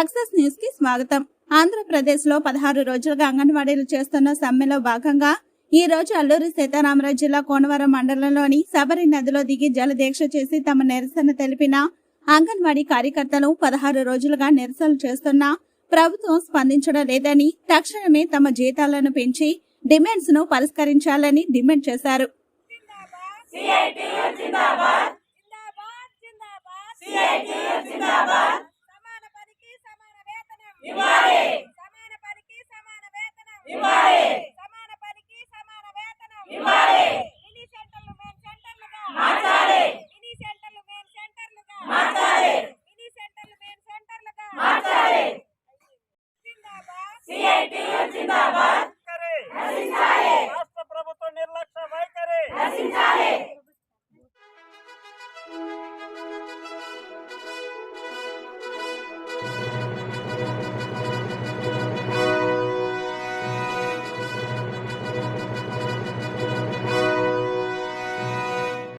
న్యూస్కి స్వాగతం. ఆంధ్రప్రదేశ్లో పదహారు రోజులుగా అంగన్వాడీలు చేస్తున్న సమ్మెలో భాగంగా ఈ రోజు అల్లూరి సీతారామరాజు జిల్లా కోనవరం మండలంలోని శబరి నదిలో దిగి జలదీక్ష చేసి తమ నిరసన తెలిపిన అంగన్వాడీ కార్యకర్తలు పదహారు రోజులుగా నిరసనలు చేస్తున్నా ప్రభుత్వం స్పందించడం లేదని తక్షణమే తమ జీతాలను పెంచి డిమాండ్స్ను పరిష్కరించాలని డిమాండ్ చేశారు. జిందాబాద్. జిందాబాద్ సమాన ఇవ్వాలి. సమాన పనికి సమాన వేతనం. ఇవ్వాలి. సమాన పనికి సమాన వేతనం. ఇవ్వాలి. మినీ సెంటర్లు మెయిన్ సెంటర్లుగా. మార్చాలి. మినీ సెంటర్లు మెయిన్ సెంటర్లుగా. మార్చాలి. మినీ సెంటర్లు మెయిన్ సెంటర్లుగా. మార్చాలి. నిర్లక్ష్య వైఖరి. నశించాలి.